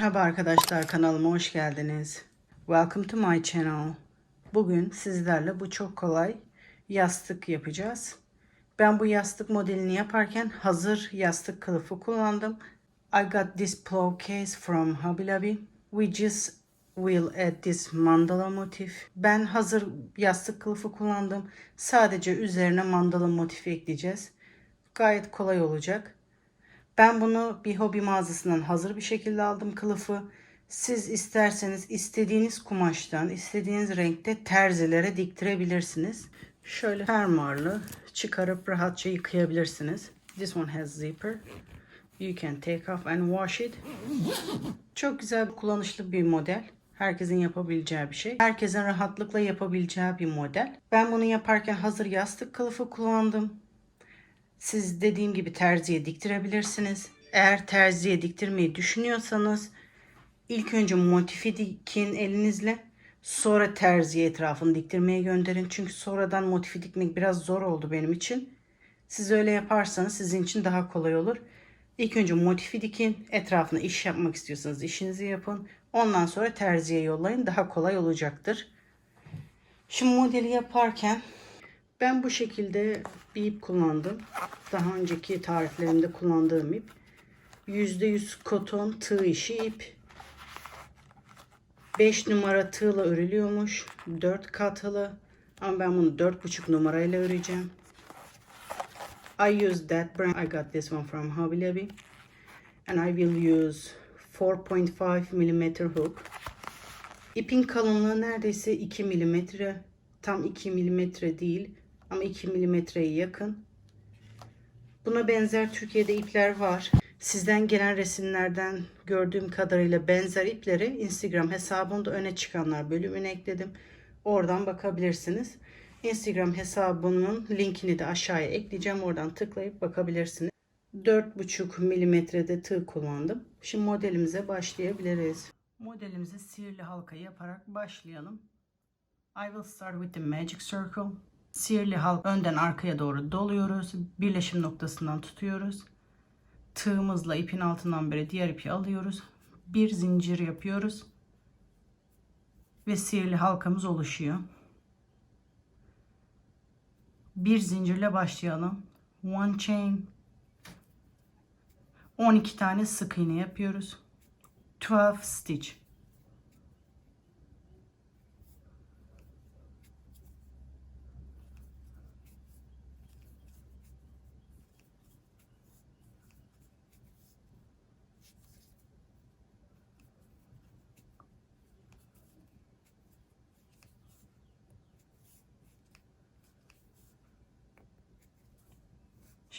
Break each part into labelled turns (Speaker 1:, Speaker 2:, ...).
Speaker 1: Merhaba arkadaşlar kanalıma hoş geldiniz. Welcome to my channel. Bugün sizlerle bu çok kolay yastık yapacağız. Ben bu yastık modelini yaparken hazır yastık kılıfı kullandım. I got this pillowcase from Hobby Lobby. We just will add this mandala motif. Ben hazır yastık kılıfı kullandım. Sadece üzerine mandala motifi ekleyeceğiz. Gayet kolay olacak. Ben bunu bir hobi mağazasından hazır bir şekilde aldım kılıfı. Siz isterseniz istediğiniz kumaştan, istediğiniz renkte terzilere diktirebilirsiniz. Şöyle fermuarlı çıkarıp rahatça yıkayabilirsiniz. This one has zipper. You can take off and wash it. Çok güzel kullanışlı bir model. Herkesin yapabileceği bir şey. Herkesin rahatlıkla yapabileceği bir model. Ben bunu yaparken hazır yastık kılıfı kullandım. Siz dediğim gibi terziye diktirebilirsiniz. Eğer terziye diktirmeyi düşünüyorsanız ilk önce motifi dikin elinizle. Sonra terziye etrafını diktirmeye gönderin. Çünkü sonradan motifi dikmek biraz zor oldu benim için. Siz öyle yaparsanız sizin için daha kolay olur. İlk önce motifi dikin. Etrafına iş yapmak istiyorsanız işinizi yapın. Ondan sonra terziye yollayın. Daha kolay olacaktır. Şimdi modeli yaparken ben bu şekilde bir ip kullandım. Daha önceki tariflerimde kullandığım ip. %100 koton tığ işi ip. 5 numara tığla örülüyormuş. 4 katılı. Ama ben bunu 4,5 numarayla öreceğim. I use that brand. I got this one from Hobby Lobby. And I will use 4.5 millimeter hook. İpin kalınlığı neredeyse 2 milimetre. Tam 2 milimetre değil ama 2 milimetreye yakın. Buna benzer Türkiye'de ipler var. Sizden gelen resimlerden gördüğüm kadarıyla benzer ipleri Instagram hesabımda öne çıkanlar bölümüne ekledim. Oradan bakabilirsiniz. Instagram hesabımın linkini de aşağıya ekleyeceğim. Oradan tıklayıp bakabilirsiniz. 4,5 milimetrede tığ kullandım. Şimdi modelimize başlayabiliriz. Modelimizi sihirli halka yaparak başlayalım. I will start with the magic circle. Sihirli halk önden arkaya doğru doluyoruz. Birleşim noktasından tutuyoruz. Tığımızla ipin altından beri diğer ipi alıyoruz. Bir zincir yapıyoruz. Ve sihirli halkamız oluşuyor. Bir zincirle başlayalım. One chain. 12 tane sık iğne yapıyoruz. 12 stitch.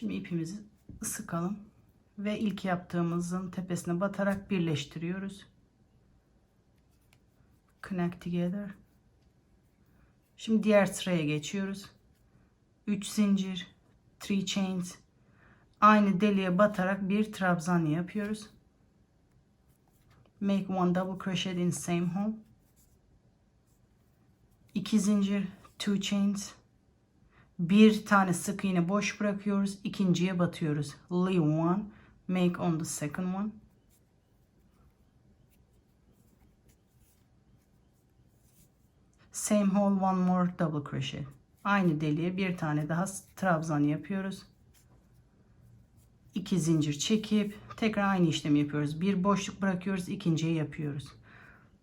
Speaker 1: Şimdi ipimizi sıkalım ve ilk yaptığımızın tepesine batarak birleştiriyoruz. Connect together. Şimdi diğer sıraya geçiyoruz. 3 zincir, 3 chains. Aynı deliğe batarak bir trabzan yapıyoruz. Make one double crochet in same hole. 2 zincir, 2 chains bir tane sık iğne boş bırakıyoruz. ikinciye batıyoruz. Leave one. Make on the second one. Same hole one more double crochet. Aynı deliğe bir tane daha trabzan yapıyoruz. İki zincir çekip tekrar aynı işlemi yapıyoruz. Bir boşluk bırakıyoruz. ikinciye yapıyoruz.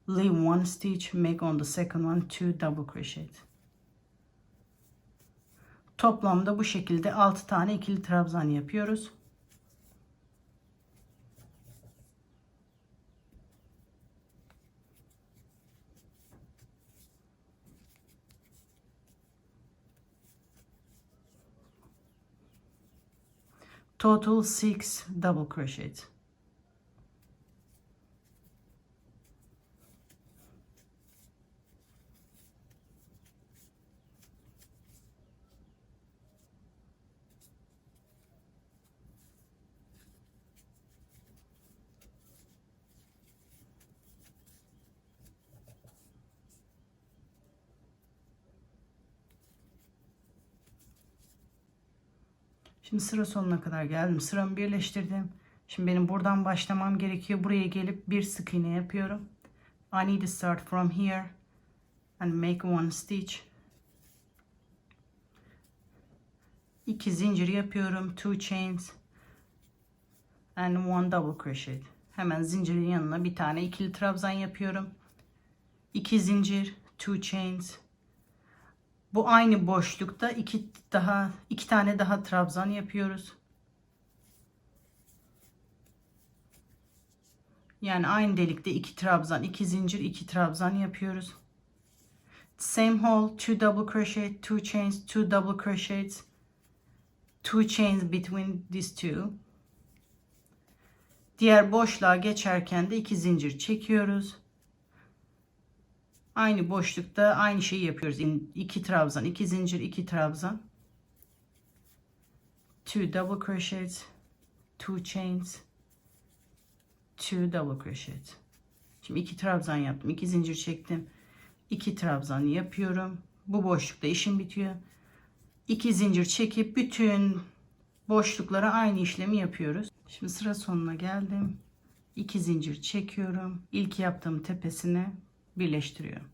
Speaker 1: Leave one stitch. Make on the second one two double crochet. Toplamda bu şekilde 6 tane ikili trabzan yapıyoruz. Total 6 double crochets. Şimdi sıra sonuna kadar geldim. Sıramı birleştirdim. Şimdi benim buradan başlamam gerekiyor. Buraya gelip bir sık iğne yapıyorum. I need to start from here and make one stitch. İki zincir yapıyorum. Two chains and one double crochet. Hemen zincirin yanına bir tane ikili trabzan yapıyorum. İki zincir, two chains. Bu aynı boşlukta iki daha iki tane daha trabzan yapıyoruz. Yani aynı delikte iki trabzan, iki zincir, iki trabzan yapıyoruz. Same hole, two double crochet, two chains, two double crochets, two chains between these two. Diğer boşluğa geçerken de iki zincir çekiyoruz. Aynı boşlukta aynı şeyi yapıyoruz. İki trabzan, iki zincir, iki trabzan. Two double crochets, two chains, two double crochet. Şimdi iki trabzan yaptım. iki zincir çektim. iki trabzan yapıyorum. Bu boşlukta işim bitiyor. İki zincir çekip bütün boşluklara aynı işlemi yapıyoruz. Şimdi sıra sonuna geldim. İki zincir çekiyorum. İlk yaptığım tepesine birleştiriyorum.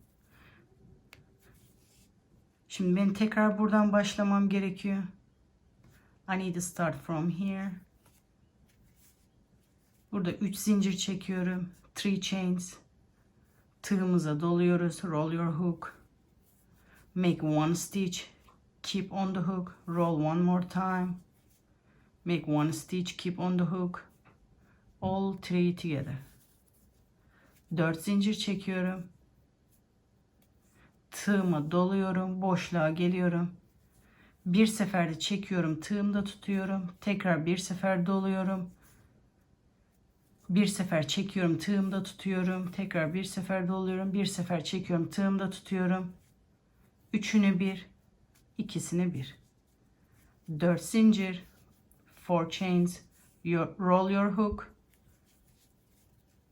Speaker 1: Şimdi ben tekrar buradan başlamam gerekiyor. I need to start from here. Burada 3 zincir çekiyorum. 3 chains. Tığımıza doluyoruz. Roll your hook. Make one stitch. Keep on the hook. Roll one more time. Make one stitch. Keep on the hook. All three together. 4 zincir çekiyorum. Tığıma doluyorum. Boşluğa geliyorum. Bir seferde çekiyorum. Tığımda tutuyorum. Tekrar bir sefer doluyorum. Bir sefer çekiyorum, tığımda tutuyorum. Tekrar bir sefer doluyorum. Bir sefer çekiyorum, tığımda tutuyorum. Üçünü bir, ikisini bir. Dört zincir. Four chains. Your, roll your hook.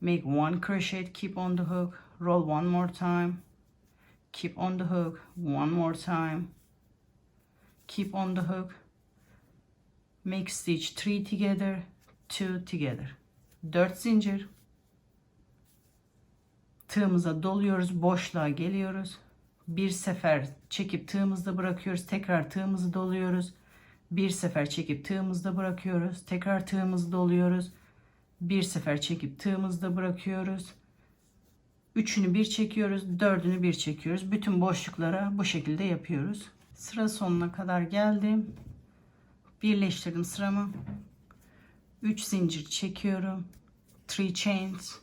Speaker 1: Make one crochet, keep on the hook. Roll one more time. Keep on the hook. One more time. Keep on the hook. Make stitch three together, two together. 4 zincir tığımıza doluyoruz boşluğa geliyoruz bir sefer çekip tığımızda bırakıyoruz tekrar tığımızı doluyoruz bir sefer çekip tığımızda bırakıyoruz tekrar tığımızı doluyoruz bir sefer çekip tığımızda bırakıyoruz üçünü bir çekiyoruz dördünü bir çekiyoruz bütün boşluklara bu şekilde yapıyoruz sıra sonuna kadar geldim birleştirdim sıramı 3 zincir çekiyorum. 3 chains.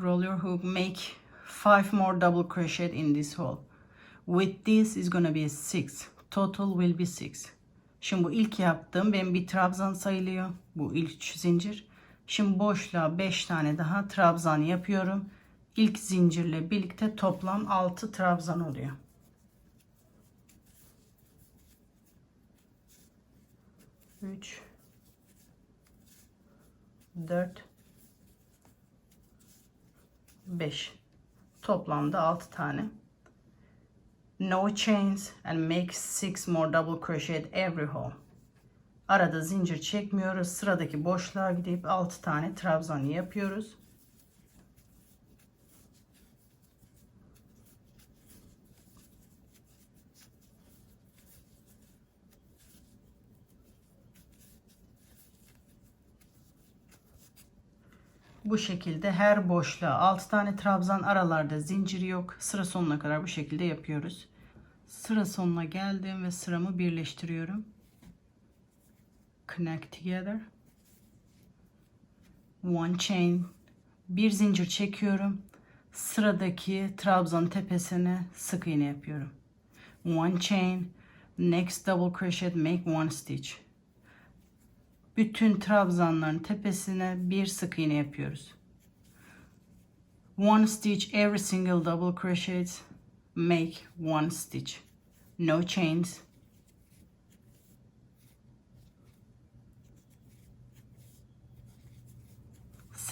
Speaker 1: Roll your hook. Make 5 more double crochet in this hole. With this is gonna be 6. Total will be 6. Şimdi bu ilk yaptığım benim bir trabzan sayılıyor. Bu ilk zincir. Şimdi boşluğa 5 tane daha trabzan yapıyorum. İlk zincirle birlikte toplam 6 trabzan oluyor. 3 4 5 toplamda 6 tane no chains and make 6 more double crochet every hole arada zincir çekmiyoruz sıradaki boşluğa gidip 6 tane trabzan yapıyoruz Bu şekilde her boşluğa 6 tane trabzan aralarda zincir yok. Sıra sonuna kadar bu şekilde yapıyoruz. Sıra sonuna geldim ve sıramı birleştiriyorum. Connect together. One chain. Bir zincir çekiyorum. Sıradaki trabzan tepesine sık iğne yapıyorum. One chain. Next double crochet make one stitch bütün trabzanların tepesine bir sık iğne yapıyoruz. One stitch every single double crochet make one stitch. No chains.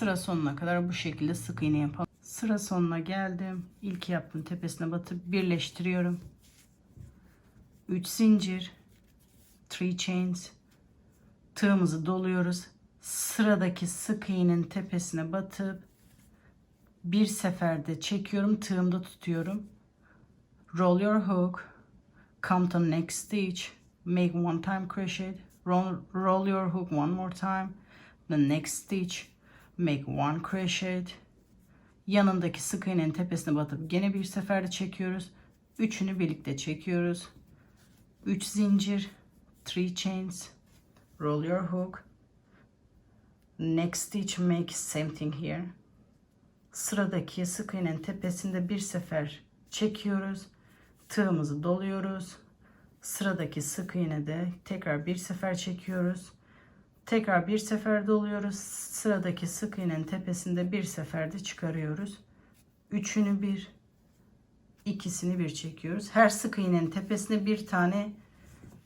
Speaker 1: Sıra sonuna kadar bu şekilde sık iğne yapalım. Sıra sonuna geldim. İlk yaptığım tepesine batıp birleştiriyorum. 3 zincir, 3 chains, Tığımızı doluyoruz. Sıradaki sık iğnenin tepesine batıp bir seferde çekiyorum, tığımda tutuyorum. Roll your hook, come to next stitch, make one time crochet, roll, roll your hook one more time, the next stitch, make one crochet. Yanındaki sık iğnenin tepesine batıp gene bir seferde çekiyoruz. Üçünü birlikte çekiyoruz. 3 zincir, 3 chains, roll your hook. Next stitch make same thing here. Sıradaki sık iğnenin tepesinde bir sefer çekiyoruz. Tığımızı doluyoruz. Sıradaki sık iğnede tekrar bir sefer çekiyoruz. Tekrar bir sefer doluyoruz. Sıradaki sık iğnenin tepesinde bir seferde çıkarıyoruz. Üçünü bir, ikisini bir çekiyoruz. Her sık iğnenin tepesine bir tane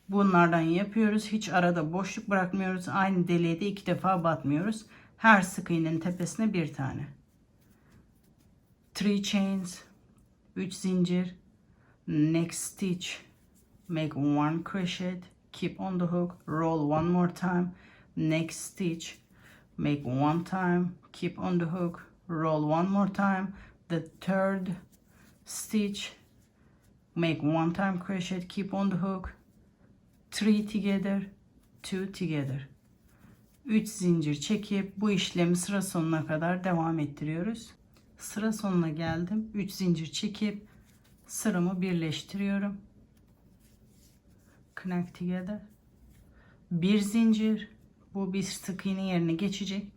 Speaker 1: bunlardan yapıyoruz. Hiç arada boşluk bırakmıyoruz. Aynı deliğe de iki defa batmıyoruz. Her sık iğnenin tepesine bir tane. Three chains, 3 zincir, next stitch, make one crochet, keep on the hook, roll one more time, next stitch, make one time, keep on the hook, roll one more time, the third stitch, make one time crochet, keep on the hook, three together, two together. 3 zincir çekip bu işlemi sıra sonuna kadar devam ettiriyoruz. Sıra sonuna geldim. 3 zincir çekip sıramı birleştiriyorum. Connect together. Bir zincir. Bu bir sık iğne yerine geçecek.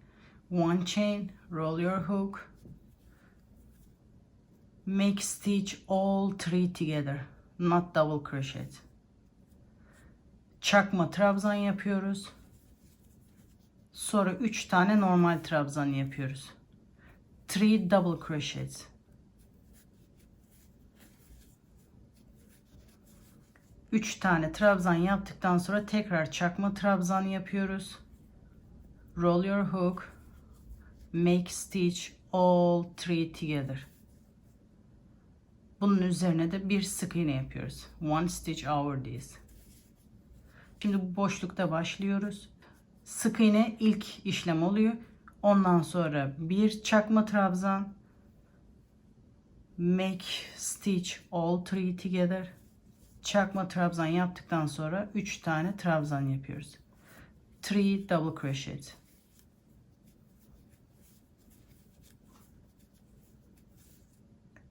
Speaker 1: One chain. Roll your hook. Make stitch all three together. Not double crochet. Çakma trabzan yapıyoruz. Sonra 3 tane normal trabzan yapıyoruz. 3 double crochets. Üç tane trabzan yaptıktan sonra tekrar çakma trabzan yapıyoruz. Roll your hook. Make stitch all three together. Bunun üzerine de bir sık iğne yapıyoruz. One stitch over this. Şimdi bu boşlukta başlıyoruz. Sık iğne ilk işlem oluyor. Ondan sonra bir çakma trabzan. Make stitch all three together. Çakma trabzan yaptıktan sonra 3 tane trabzan yapıyoruz. 3 double crochet.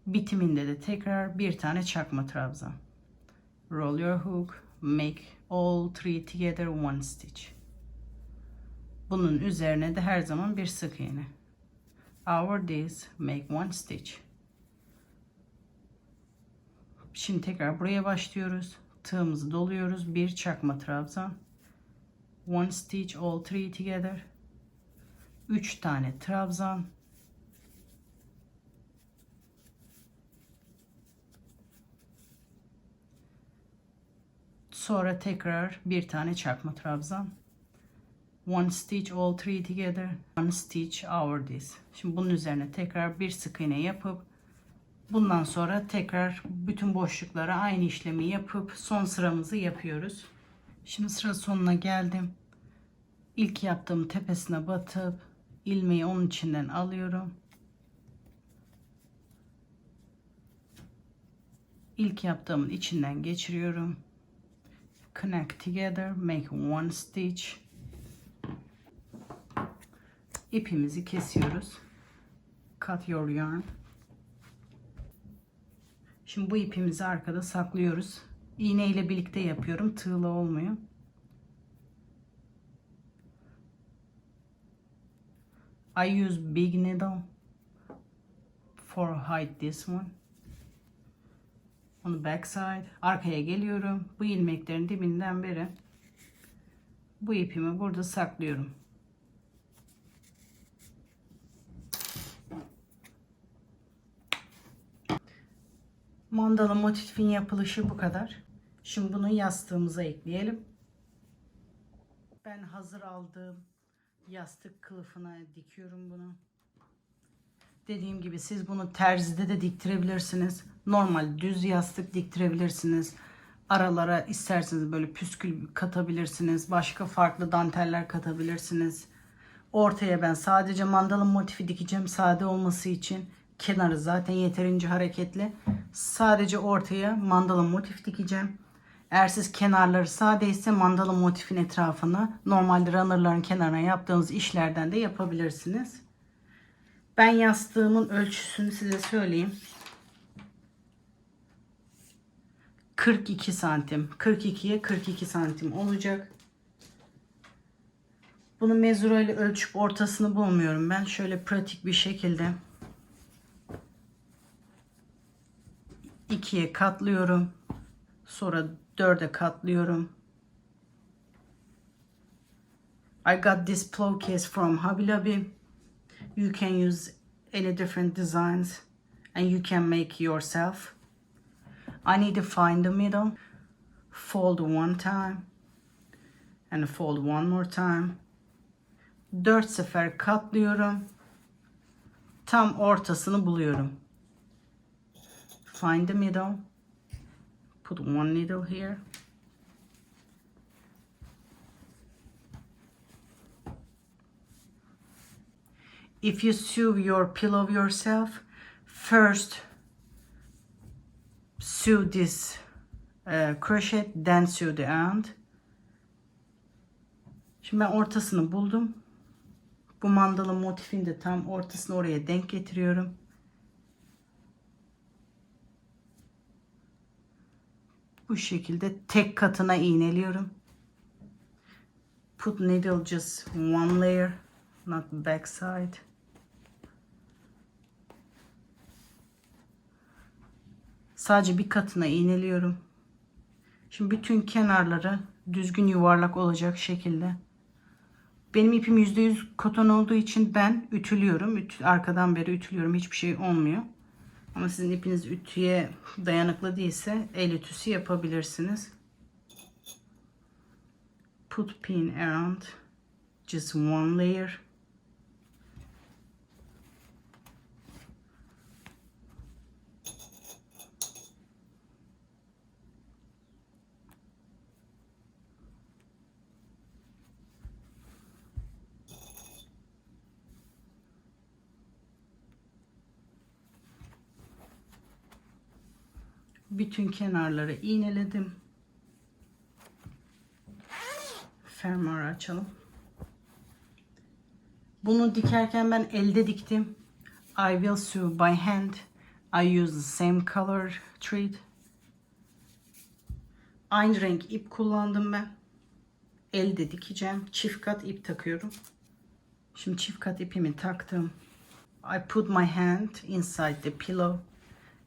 Speaker 1: Bitiminde de tekrar bir tane çakma trabzan. Roll your hook, make all three together one stitch. Bunun üzerine de her zaman bir sık iğne. Over this make one stitch. Şimdi tekrar buraya başlıyoruz. Tığımızı doluyoruz. Bir çakma trabzan. One stitch all three together. Üç tane trabzan. Sonra tekrar bir tane çakma trabzan. One stitch all three together. One stitch over this. Şimdi bunun üzerine tekrar bir sık iğne yapıp bundan sonra tekrar bütün boşluklara aynı işlemi yapıp son sıramızı yapıyoruz. Şimdi sıra sonuna geldim. İlk yaptığım tepesine batıp ilmeği onun içinden alıyorum. İlk yaptığımın içinden geçiriyorum. Connect together, make one stitch. ipimizi kesiyoruz. Cut your yarn. Şimdi bu ipimizi arkada saklıyoruz. İğne ile birlikte yapıyorum. Tığla olmuyor. I use big needle for hide this one. On the back side. Arkaya geliyorum. Bu ilmeklerin dibinden beri bu ipimi burada saklıyorum. Mandala motifin yapılışı bu kadar. Şimdi bunu yastığımıza ekleyelim. Ben hazır aldığım yastık kılıfına dikiyorum bunu. Dediğim gibi siz bunu terzide de diktirebilirsiniz. Normal düz yastık diktirebilirsiniz. Aralara isterseniz böyle püskül katabilirsiniz. Başka farklı danteller katabilirsiniz. Ortaya ben sadece mandalın motifi dikeceğim sade olması için. Kenarı zaten yeterince hareketli. Sadece ortaya mandalın motif dikeceğim. Eğer siz kenarları sade ise mandalın motifin etrafına normalde runnerların kenarına yaptığınız işlerden de yapabilirsiniz. Ben yastığımın ölçüsünü size söyleyeyim. 42 santim. 42'ye 42 santim olacak. Bunu mezura ile ölçüp ortasını bulmuyorum ben. Şöyle pratik bir şekilde ikiye katlıyorum. Sonra dörde katlıyorum. I got this pillowcase from Hobby Lobby. You can use any different designs and you can make yourself. I need to find the middle. Fold one time and fold one more time. Dört sefer katlıyorum. Tam ortasını buluyorum. Find the middle. Put one needle here. If you sew your pillow yourself, first sew this uh, crochet, then sew the end. Şimdi ben ortasını buldum. Bu mandala motifin de tam ortasını oraya denk getiriyorum. Bu şekilde tek katına iğneliyorum. Put needle just one layer, not back side. Sadece bir katına iğneliyorum. Şimdi bütün kenarları düzgün yuvarlak olacak şekilde. Benim ipim %100 koton olduğu için ben ütülüyorum. Üt, arkadan beri ütülüyorum. Hiçbir şey olmuyor. Ama sizin ipiniz ütüye dayanıklı değilse el ütüsü yapabilirsiniz. Put pin around just one layer. Bütün kenarları iğneledim. Fermuarı açalım. Bunu dikerken ben elde diktim. I will sew by hand. I use the same color thread. Aynı renk ip kullandım ben. Elde dikeceğim. Çift kat ip takıyorum. Şimdi çift kat ipimi taktım. I put my hand inside the pillow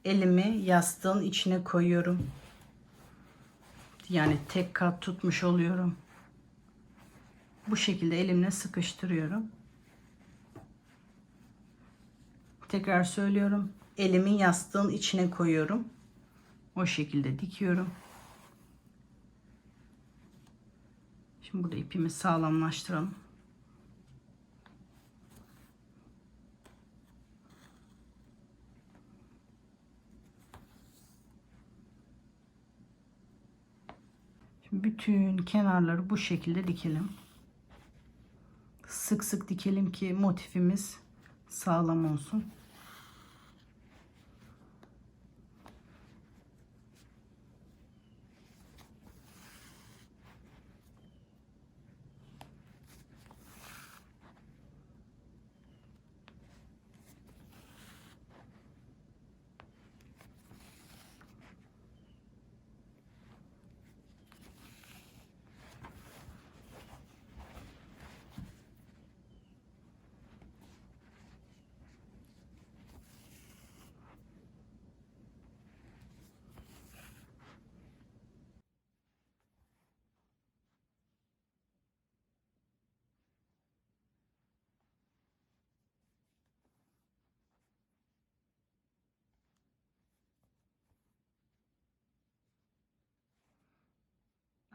Speaker 1: elimi yastığın içine koyuyorum. Yani tek kat tutmuş oluyorum. Bu şekilde elimle sıkıştırıyorum. Tekrar söylüyorum. Elimi yastığın içine koyuyorum. O şekilde dikiyorum. Şimdi burada ipimi sağlamlaştıralım. Bütün kenarları bu şekilde dikelim. Sık sık dikelim ki motifimiz sağlam olsun.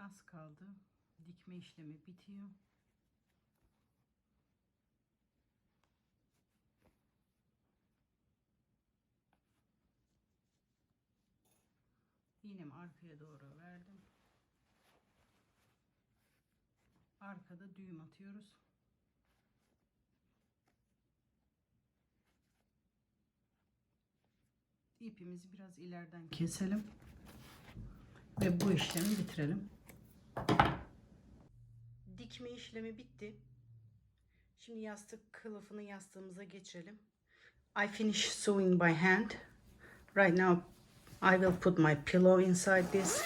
Speaker 1: Az kaldı. Dikme işlemi bitiyor. İğnemi arkaya doğru verdim. Arkada düğüm atıyoruz. İpimizi biraz ileriden keselim. Ve bu işlemi bitirelim. Dikme işlemi bitti. Şimdi yastık kılıfını yastığımıza geçirelim. I finish sewing by hand. Right now I will put my pillow inside this.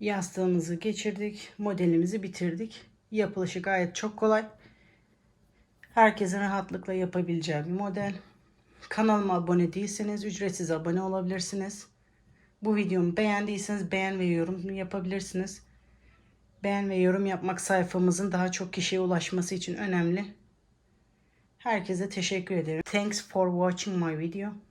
Speaker 1: Yastığımızı geçirdik. Modelimizi bitirdik. Yapılışı gayet çok kolay. Herkesin rahatlıkla yapabileceği bir model. Kanalıma abone değilseniz ücretsiz abone olabilirsiniz. Bu videomu beğendiyseniz beğen ve yorum yapabilirsiniz. Beğen ve yorum yapmak sayfamızın daha çok kişiye ulaşması için önemli. Herkese teşekkür ederim. Thanks for watching my video.